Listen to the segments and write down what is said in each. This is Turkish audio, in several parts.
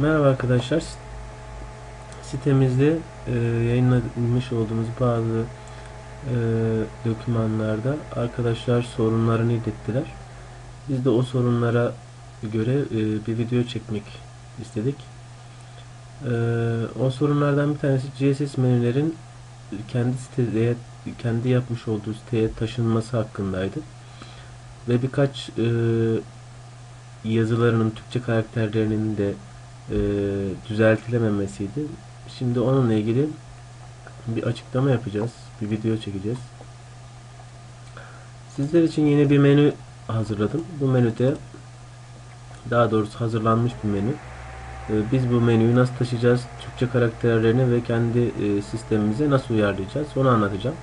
Merhaba arkadaşlar. Sitemizde e, yayınlamış olduğumuz bazı e, dokümanlarda arkadaşlar sorunlarını ilettiler. Biz de o sorunlara göre e, bir video çekmek istedik. E, o sorunlardan bir tanesi CSS menülerin kendi siteye kendi yapmış olduğu siteye taşınması hakkındaydı. Ve birkaç e, yazılarının Türkçe karakterlerinin de e, düzeltilememesiydi. Şimdi onunla ilgili bir açıklama yapacağız. Bir video çekeceğiz. Sizler için yeni bir menü hazırladım. Bu menüde daha doğrusu hazırlanmış bir menü. E, biz bu menüyü nasıl taşıyacağız? Türkçe karakterlerini ve kendi e, sistemimize nasıl uyarlayacağız? Onu anlatacağım.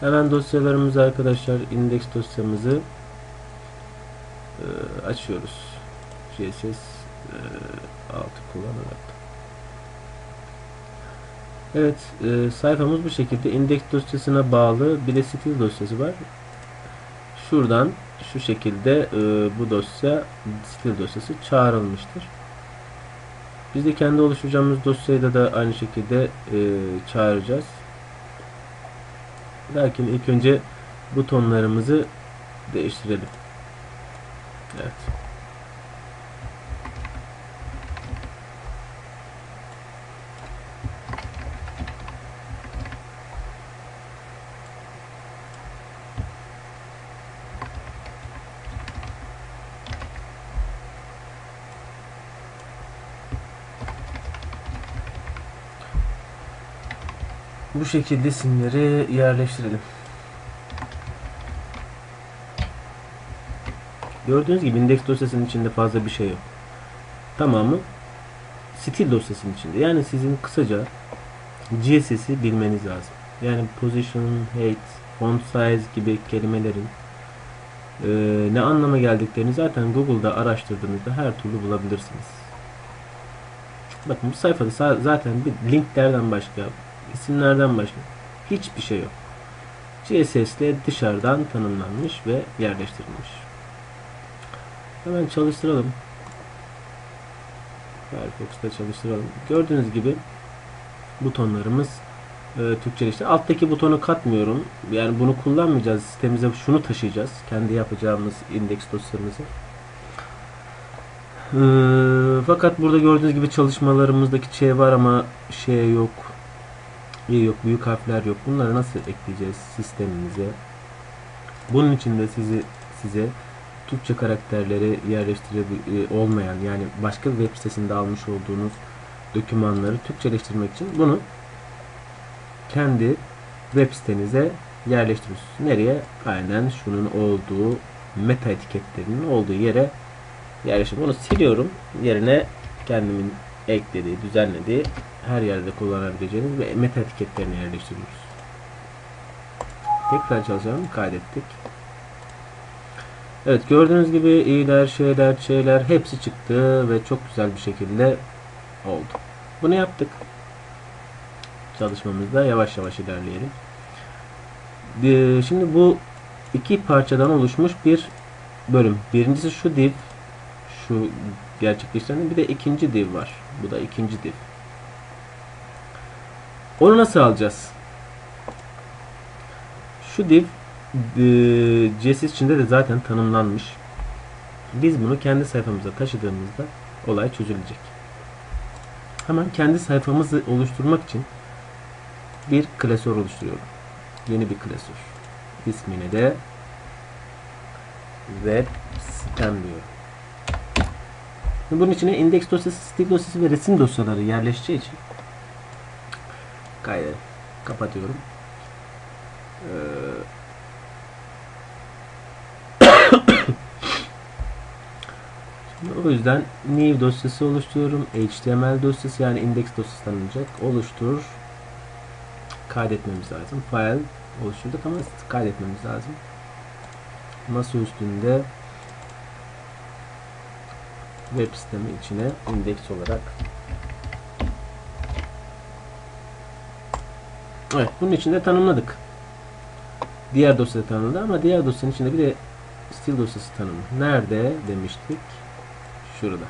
Hemen dosyalarımızı arkadaşlar index dosyamızı e, açıyoruz. CSS e, 6 kullanarak. Evet, e, sayfamız bu şekilde. index dosyasına bağlı bir de stil dosyası var. Şuradan şu şekilde e, bu dosya stil dosyası çağrılmıştır. Biz de kendi oluşturacağımız dosyayı da aynı şekilde e, çağıracağız. Lakin ilk önce butonlarımızı değiştirelim. Evet. Bu şekilde simleri yerleştirelim. Gördüğünüz gibi index dosyasının içinde fazla bir şey yok. Tamamı stil dosyasının içinde. Yani sizin kısaca CSS'i bilmeniz lazım. Yani position, height, font size gibi kelimelerin e, ne anlama geldiklerini zaten Google'da araştırdığınızda her türlü bulabilirsiniz. Bakın bu sayfada zaten bir linklerden başka, isimlerden başka hiçbir şey yok. CSS ile dışarıdan tanımlanmış ve yerleştirilmiş. Hemen çalıştıralım. Firefox'ta çalıştıralım. Gördüğünüz gibi butonlarımız e, Türkçeleşti. Alttaki butonu katmıyorum. Yani bunu kullanmayacağız. Sitemize şunu taşıyacağız. Kendi yapacağımız indeks dosyamızı. E, fakat burada gördüğünüz gibi çalışmalarımızdaki şey var ama şey yok. İyi yok. Büyük harfler yok. Bunları nasıl ekleyeceğiz sistemimize? Bunun için de sizi size Türkçe karakterleri yerleştirebil olmayan yani başka web sitesinde almış olduğunuz dokümanları Türkçeleştirmek için bunu kendi web sitenize yerleştiriyorsunuz. Nereye? Aynen şunun olduğu meta etiketlerinin olduğu yere yerleştiriyorum. Bunu siliyorum. Yerine kendimin eklediği, düzenlediği her yerde kullanabileceğiniz ve meta etiketlerini yerleştiriyoruz. Tekrar çalışalım. Kaydettik. Evet gördüğünüz gibi iyiler, şeyler, şeyler hepsi çıktı ve çok güzel bir şekilde oldu. Bunu yaptık. Çalışmamızda yavaş yavaş ilerleyelim. Şimdi bu iki parçadan oluşmuş bir bölüm. Birincisi şu div, şu gerçekleştiren bir de ikinci div var. Bu da ikinci div. Onu nasıl alacağız? Şu div e, CSS içinde de zaten tanımlanmış. Biz bunu kendi sayfamıza taşıdığımızda olay çözülecek. Hemen kendi sayfamızı oluşturmak için bir klasör oluşturuyorum. Yeni bir klasör. İsmine de web sitem diyorum. Bunun içine indeks dosyası, stil dosyası ve resim dosyaları yerleşeceği için kaydı kapatıyorum. Ee, O yüzden new dosyası oluşturuyorum. HTML dosyası yani index dosyası tanınacak. Oluştur. Kaydetmemiz lazım. File oluşturduk ama kaydetmemiz lazım. Masa üstünde web sitemi içine indeks olarak Evet, bunun içinde tanımladık. Diğer dosyada tanımladı ama diğer dosyanın içinde bir de stil dosyası tanımı. Nerede demiştik? Şurada.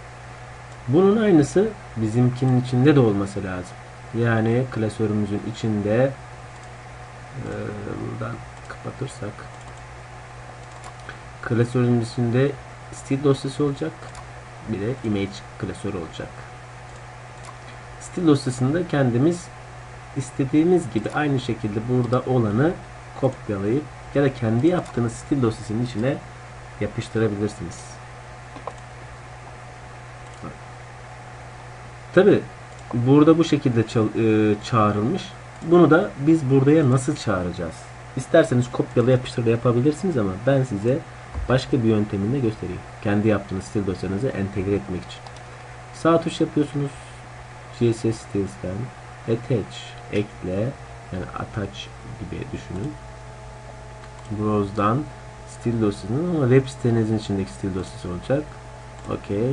Bunun aynısı bizimkinin içinde de olması lazım. Yani klasörümüzün içinde e, buradan kapatırsak klasörümüzün içinde stil dosyası olacak. Bir de image klasörü olacak. Stil dosyasında kendimiz istediğimiz gibi aynı şekilde burada olanı kopyalayıp ya da kendi yaptığınız stil dosyasının içine yapıştırabilirsiniz. Tabi burada bu şekilde e, çağrılmış. Bunu da biz buraya nasıl çağıracağız? İsterseniz kopyala yapıştır da yapabilirsiniz ama ben size başka bir yöntemini göstereyim. Kendi yaptığınız stil dosyanızı entegre etmek için. Sağ tuş yapıyorsunuz. CSS Stils'ten Attach, ekle yani attach gibi düşünün. Browse'dan stil dosyasının ama web sitenizin içindeki stil dosyası olacak. Okey.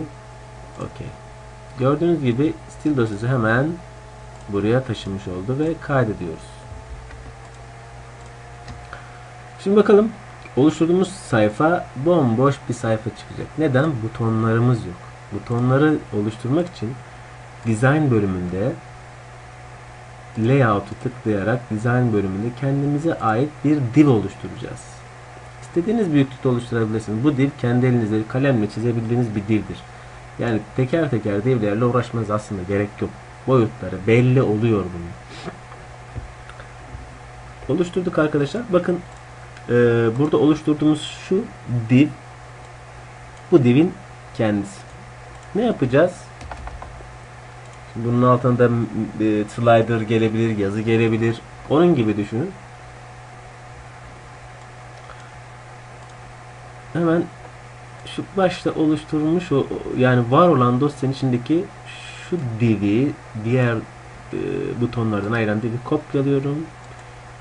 Okey. Gördüğünüz gibi stil dosyası hemen buraya taşımış oldu ve kaydediyoruz. Şimdi bakalım oluşturduğumuz sayfa bomboş bir sayfa çıkacak. Neden? Butonlarımız yok. Butonları oluşturmak için design bölümünde layout'u tıklayarak design bölümünde kendimize ait bir div oluşturacağız. İstediğiniz büyüklükte oluşturabilirsiniz. Bu div kendi elinizle kalemle çizebildiğiniz bir divdir. Yani teker teker divlerle uğraşmanız aslında gerek yok. Boyutları belli oluyor bunun. Oluşturduk arkadaşlar. Bakın e, burada oluşturduğumuz şu div bu divin kendisi. Ne yapacağız? Bunun altında e, slider gelebilir, yazı gelebilir. Onun gibi düşünün. Hemen şu başta oluşturulmuş o yani var olan dosyanın içindeki şu divi diğer e, butonlardan ayıran divi kopyalıyorum.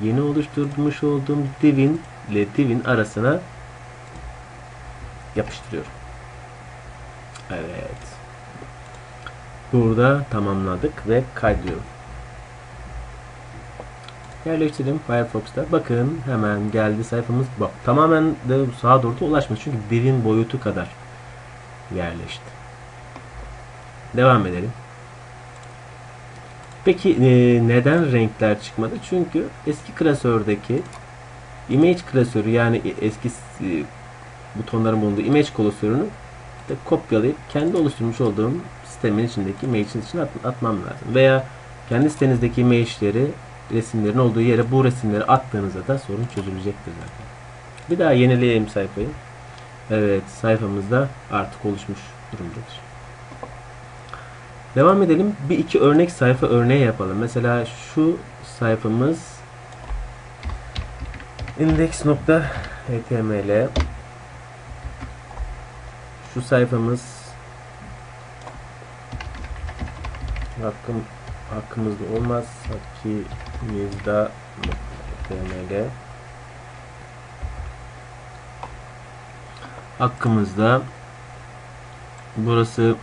Yeni oluşturmuş olduğum divin ile divin arasına yapıştırıyorum. Evet. Burada tamamladık ve kaydediyorum. Yerleştirdim Firefox'ta. Bakın hemen geldi sayfamız. Bak tamamen de sağa doğru ulaşmış. Çünkü divin boyutu kadar yerleşti. Devam edelim. Peki e, neden renkler çıkmadı? Çünkü eski klasördeki image klasörü yani eski e, butonların bulunduğu image klasörünü de kopyalayıp kendi oluşturmuş olduğum sistemin içindeki image'in içine at, atmam lazım. Veya kendi sitenizdeki image'leri resimlerin olduğu yere bu resimleri attığınızda da sorun çözülecektir zaten. Bir daha yenileyeyim sayfayı. Evet sayfamızda artık oluşmuş durumdadır. Devam edelim. Bir iki örnek sayfa örneği yapalım. Mesela şu sayfamız index.html şu sayfamız hakkım hakkımızda olmaz. Hakkımızda html hakkımızda burası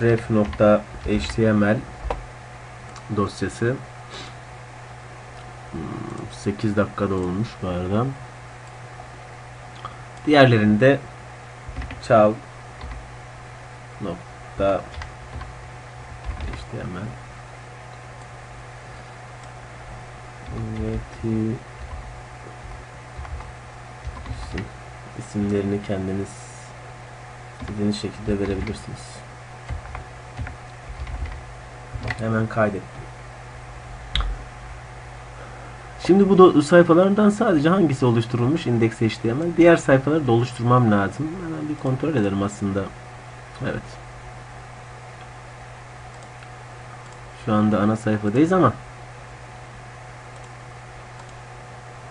ref.html dosyası 8 hmm, dakikada olmuş bu arada. Diğerlerinde çal nokta html niyeti isim, isimlerini kendiniz istediğiniz şekilde verebilirsiniz. Hemen kaydet. Şimdi bu sayfalardan sadece hangisi oluşturulmuş index HTML. Diğer sayfaları da oluşturmam lazım. Hemen bir kontrol edelim aslında. Evet. Şu anda ana sayfadayız ama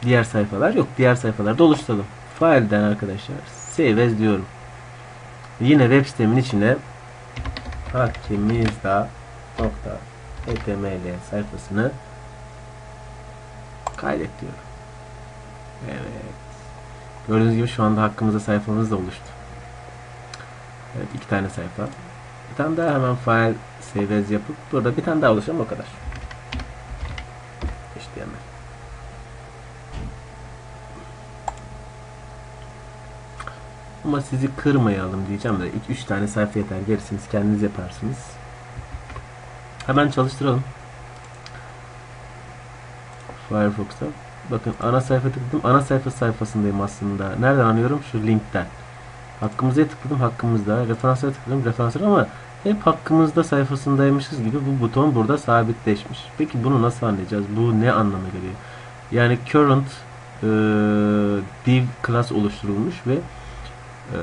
diğer sayfalar yok. Diğer sayfalarda oluşturalım. File'den arkadaşlar save as diyorum. Yine web sitemin içine hakimizda nokta html sayfasını kaydet diyorum. Evet. Gördüğünüz gibi şu anda hakkımızda sayfamız da oluştu. Evet iki tane sayfa. Bir tane daha hemen file save as yapıp burada bir tane daha oluşalım o kadar. HTML. Ama sizi kırmayalım diyeceğim de 2-3 tane sayfa yeter. Gerisini kendiniz yaparsınız. Hemen çalıştıralım. Firefox'ta. Bakın ana sayfa tıkladım. Ana sayfa sayfasındayım aslında. Nereden anlıyorum? Şu linkten. Hakkımıza tıkladım. Hakkımızda. Referanslara tıkladım. Referanslara ama hep hakkımızda sayfasındaymışız gibi bu buton burada sabitleşmiş. Peki bunu nasıl anlayacağız? Bu ne anlama geliyor? Yani current e, div class oluşturulmuş ve e,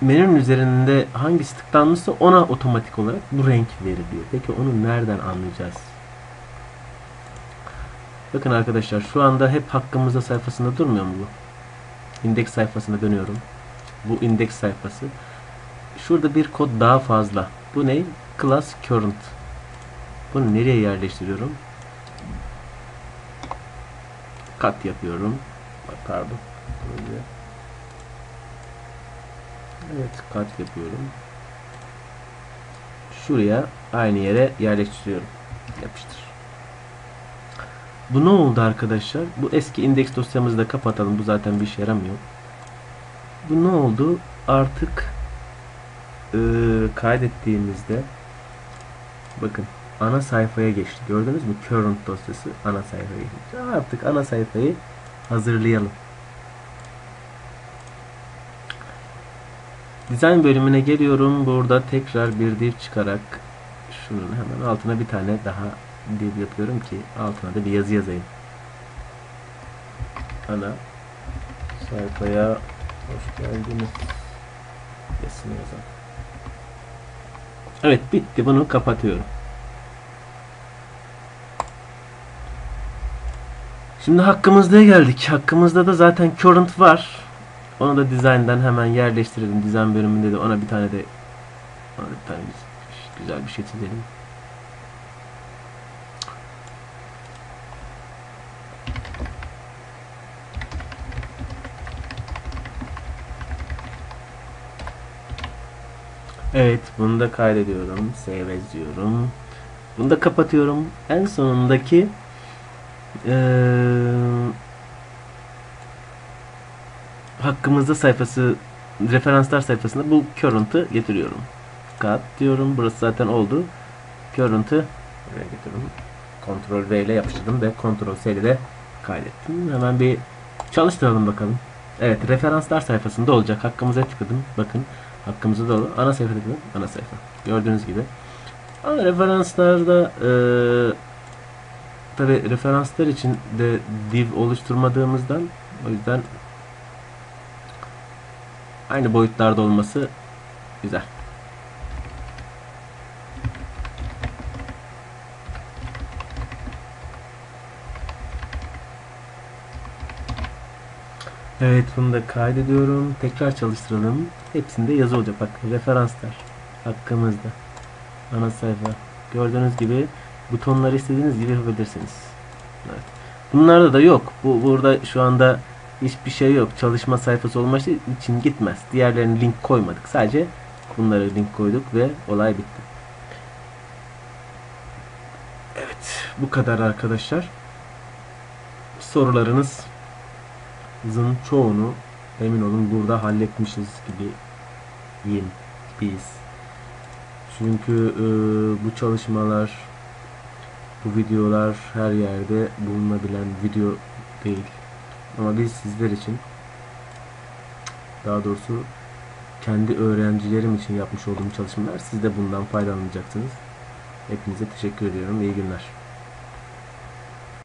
menünün üzerinde hangisi tıklanmışsa ona otomatik olarak bu renk veriliyor. Peki onu nereden anlayacağız? Bakın arkadaşlar şu anda hep hakkımızda sayfasında durmuyor mu bu? İndeks sayfasına dönüyorum. Bu indeks sayfası. Şurada bir kod daha fazla. Bu ne? Class current. Bunu nereye yerleştiriyorum? Kat yapıyorum. Pardon. Böyle. Evet kat yapıyorum. Şuraya aynı yere yerleştiriyorum. Yapıştır. Bu ne oldu arkadaşlar? Bu eski indeks dosyamızı da kapatalım. Bu zaten bir işe yaramıyor. Bu ne oldu? Artık e, kaydettiğimizde bakın ana sayfaya geçti. Gördünüz mü? Current dosyası ana sayfaya geçti. Artık ana sayfayı hazırlayalım. Dizayn bölümüne geliyorum. Burada tekrar bir div çıkarak şunun hemen altına bir tane daha div yapıyorum ki altına da bir yazı yazayım. Ana sayfaya hoş geldiniz. Yazısını yazalım. Evet bitti. Bunu kapatıyorum. Şimdi hakkımızda geldik. Hakkımızda da zaten current var. Onu da design'dan hemen yerleştirelim. Design bölümünde de ona bir tane de ona bir tane güzel bir şey çizelim. Evet, bunu da kaydediyorum. Save diyorum. Bunu da kapatıyorum. En sonundaki eee hakkımızda sayfası referanslar sayfasında bu current'ı getiriyorum. Kat diyorum. Burası zaten oldu. Current'ı buraya getiriyorum. Ctrl V ile yapıştırdım ve Ctrl S ile de kaydettim. Hemen bir çalıştıralım bakalım. Evet, referanslar sayfasında olacak. Hakkımıza tıkladım. Bakın, hakkımızda da olur. Ana sayfa tıkladım. Ana sayfa. Gördüğünüz gibi. Ama referanslarda eee tabi referanslar için de div oluşturmadığımızdan o yüzden aynı boyutlarda olması güzel. Evet bunu da kaydediyorum. Tekrar çalıştıralım. Hepsinde yazı olacak. Bak referanslar hakkımızda. Ana sayfa. Gördüğünüz gibi butonları istediğiniz gibi yapabilirsiniz. Evet. Bunlarda da yok. Bu burada şu anda hiçbir şey yok. Çalışma sayfası olması için gitmez. Diğerlerine link koymadık. Sadece bunları link koyduk ve olay bitti. Evet. Bu kadar arkadaşlar. Sorularınızın çoğunu emin olun burada halletmişiz gibi yiyin biz. Çünkü e, bu çalışmalar bu videolar her yerde bulunabilen video değil. Ama biz sizler için daha doğrusu kendi öğrencilerim için yapmış olduğum çalışmalar siz de bundan faydalanacaksınız. Hepinize teşekkür ediyorum. İyi günler.